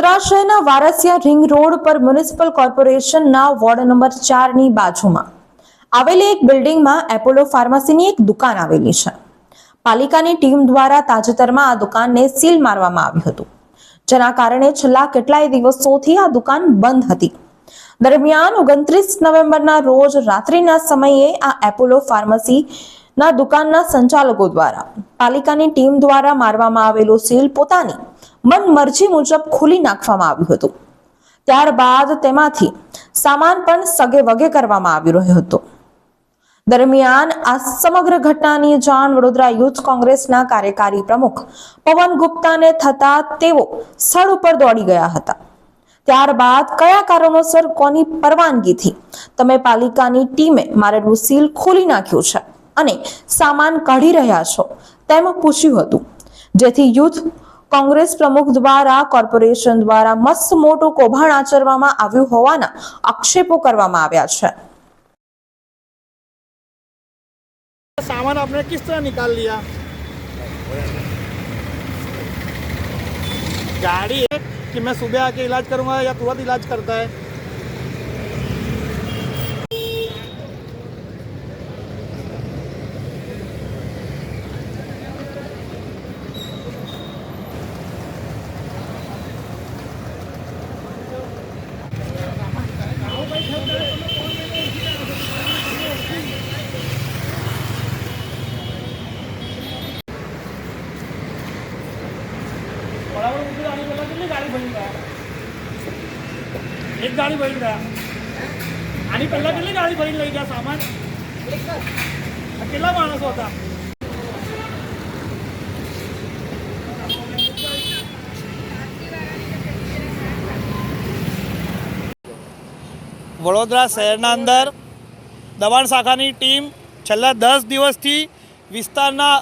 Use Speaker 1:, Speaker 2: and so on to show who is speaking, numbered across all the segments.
Speaker 1: વડોદરા શહેરના Varasiya ring road પર municipal કોર્પોરેશનના વોર્ડ નંબર ચારની બાજુમાં આવેલી એક બિલ્ડિંગમાં એપોલો ફાર્મસીની એક દુકાન આવેલી છે. પાલિકાની ટીમ દ્વારા તાજેતરમાં આ દુકાનને સીલ મારવામાં આવ્યું હતું. જેના કારણે છેલ્લા કેટલાય દિવસોથી આ દુકાન બંધ હતી. દરમિયાન ઓગણત્રીસ નવેમ્બરના રોજ રાત્રિના સમયે આ એપોલો ફાર્મસી ના દુકાનના સંચાલકો દ્વારા. પાલિકાની ટીમ દ્વારા મારવામાં આવેલું સીલ પોતાની મન મરજી મુજબ ખોલી નાખવામાં આવ્યું હતું. ત્યારબાદ તેમાંથી સામાન પણ સગે વગે કરવામાં આવી રહ્યો હતો. દરમિયાન આ સમગ્ર ઘટનાની જાણ વડોદરા યુથ કોંગ્રેસના કાર્યકારી પ્રમુખ પવન ગુપ્તાને થતા તેઓ સ્થળ ઉપર દોડી ગયા હતા. ત્યારબાદ કયા કારણોસર કોની પરવાનગીથી તમે પાલિકાની ટીમે મારેલું સીલ ખોલી નાખ્યું છે? અને સામાન કાઢી રહ્યા છો તેમ પૂછ્યું હતું જેથી યુથ કોંગ્રેસ પ્રમુખ દ્વારા કોર્પોરેશન દ્વારા મસ્ત મોટું કૌભાંડ આચરવામાં આવ્યું હોવાના આક્ષેપો કરવામાં આવ્યા છે
Speaker 2: सामान आपने किस तरह निकाल लिया गाड़ी है कि मैं सुबह आके इलाज करूंगा या तुरंत इलाज करता है આની પહેલા કેટલી ગાડી ભરી ગયા? એક ગાડી ભરી ગયા. આની પહેલા કેટલી ગાડી ભરી લઈ ગયા સામાન? કેટલા માણસો હતા? વડોદરા શહેરના અંદર દબાણ શાખાની ટીમ છેલ્લા દસ દિવસથી વિસ્તારના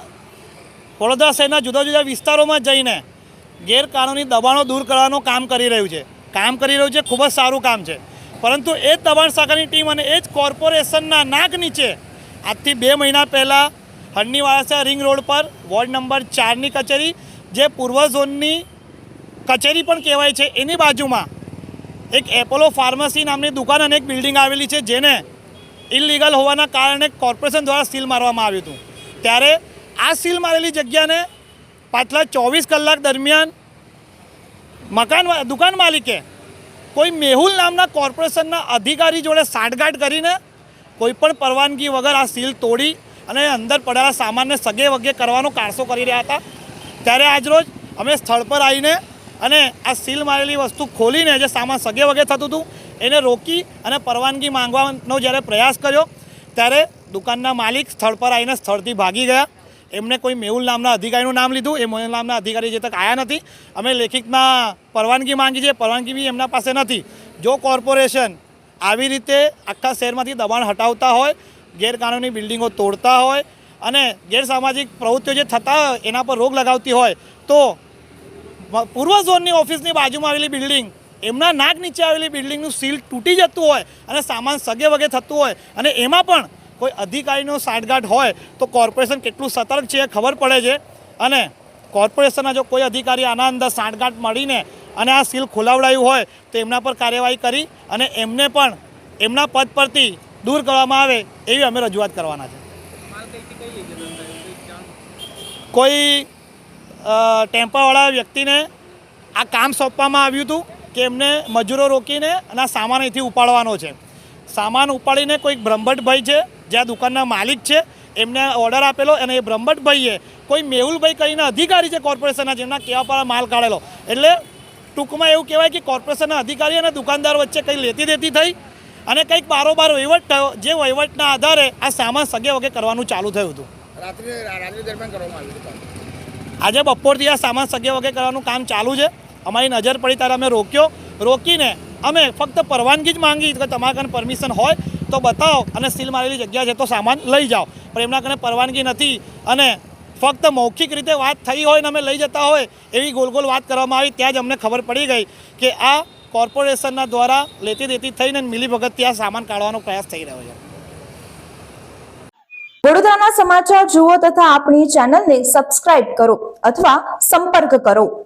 Speaker 2: વડોદરા શહેરના જુદા જુદા વિસ્તારોમાં જઈને ગેરકાનૂની દબાણો દૂર કરવાનું કામ કરી રહ્યું છે. કામ કરી રહ્યું છે, ખૂબ જ સારું કામ છે. પરંતુ એ જ દબાણ શાખાની ટીમ અને એ જ કોર્પોરેશનના નાક નીચે આજથી બે મહિના પહેલાં હરણીવાળા રિંગ રોડ પર વોર્ડ નંબર ચારની કચેરી, જે પૂર્વ ઝોનની કચેરી પણ કહેવાય છે, એની બાજુમાં એક એપોલો ફાર્મસી નામની દુકાન અને એક બિલ્ડિંગ આવેલી છે, જેને ઇલીગલ હોવાના કારણે કોર્પોરેશન દ્વારા સીલ મારવામાં આવ્યું હતું. ત્યારે આ સીલ મારેલી જગ્યાને પાછલા ચોવીસ કલાક દરમિયાન મકાન દુકાન માલિકે કોઈ મેહુલ નામના કોર્પોરેશનના અધિકારી જોડે સાંઠગાંઠ કરીને કોઈપણ પરવાનગી વગર આ સીલ તોડી અને અંદર પડેલા સામાનને સગે વગે કરવાનો કારસો કરી રહ્યા હતા. ત્યારે આજરોજ અમે સ્થળ પર આવીને અને આ સીલ મારેલી વસ્તુ ખોલીને જે સામાન સગે વગે થતું હતું, એને રોકી અને પરવાનગી માંગવાનો જ્યારે પ્રયાસ કર્યો, ત્યારે દુકાનના માલિક સ્થળ પર આવીને સ્થળથી ભાગી ગયા. એમને કોઈ મેહુલ નામના અધિકારીનું નામ લીધું, એ મેહુલ નામના અધિકારી જે તક આવ્યા નથી. અમે લેખિતમાં પરવાનગી માંગી છે, પરવાનગી બી એમના પાસે નથી. જો કોર્પોરેશન આવી રીતે આખા શહેરમાંથી દબાણ હટાવતા હોય, ગેરકાનૂની બિલ્ડિંગો તોડતા હોય અને ગેરસામાજિક પ્રવૃત્તિઓ જે થતા એના પર રોક લગાવતી હોય, તો પૂર્વ ઝોનની ઓફિસની બાજુમાં આવેલી બિલ્ડિંગ, એમના નાક નીચે આવેલી બિલ્ડિંગનું સીલ તૂટી જતું હોય અને સામાન સગે વગે થતું હોય અને એમાં પણ કોઈ અધિકારીનો સાંઠગાંઠ હોય તો કોર્પોરેશન કેટલું સતર્ક છે એ ખબર પડે છે. અને કોર્પોરેશનના જો કોઈ અધિકારી આના અંદર સાંઠગાંઠ મળીને અને આ સીલ ખોલાવડાયું હોય તો એમના પર કાર્યવાહી કરી અને એમને પણ એમના પદ પરથી દૂર કરવામાં આવે એવી અમે રજૂઆત કરવાના છે. કોઈ ટેમ્પાવાળા વ્યક્તિને આ કામ સોંપવામાં આવ્યું હતું કે એમને મજૂરો રોકીને અને આ સામાન અહીંથી ઉપાડવાનો છે. સામાન ઉપાડીને કોઈક બ્રહ્મભટ્ટભાઈ છે જે આ દુકાનના માલિક છે એમને ઓર્ડર આપેલો અને એ બ્રહ્મટભાઈએ કોઈ મેહુલભાઈ કહીને અધિકારી છે કોર્પોરેશનના જેમના કહેવા પર માલ કાઢેલો. એટલે ટૂંકમાં એવું કહેવાય કે કોર્પોરેશનના અધિકારી અને દુકાનદાર વચ્ચે કંઈ લેતી દેતી થઈ અને કંઈક બારોબાર વહીવટ થયો જે વહીવટના આધારે આ સામાન સગે વગે કરવાનું ચાલુ થયું હતું. આજે બપોરથી આ સામાન સગે વગે કરવાનું કામ ચાલુ છે. અમારી નજર પડી ત્યારે અમે રોક્યો. રોકીને અમે ફક્ત પરવાનગી જ માંગી કે તમારા પરમિશન હોય તો બતાવો અને સીલ મારેલી જગ્યા છે તો સામાન લઈ જાઓ. પણ એમના કને પરવાનગી નથી અને ફક્ત મૌખિક રીતે વાત થઈ હોય ને અમે લઈ જતા હોય એવી ગોલ ગોલ વાત કરવામાં આવી, ત્યાં જ અમને ખબર પડી ગઈ કે આ કોર્પોરેશનના દ્વારા લેતી દેતી થઈને મિલીભગત ત્યાં સામાન કાઢવાનો પ્રયાસ થઈ રહ્યો છે.
Speaker 1: વડોદરાના સમાચાર જુઓ તથા આપણી ચેનલને સબસ્ક્રાઇબ કરો અથવા સંપર્ક કરો.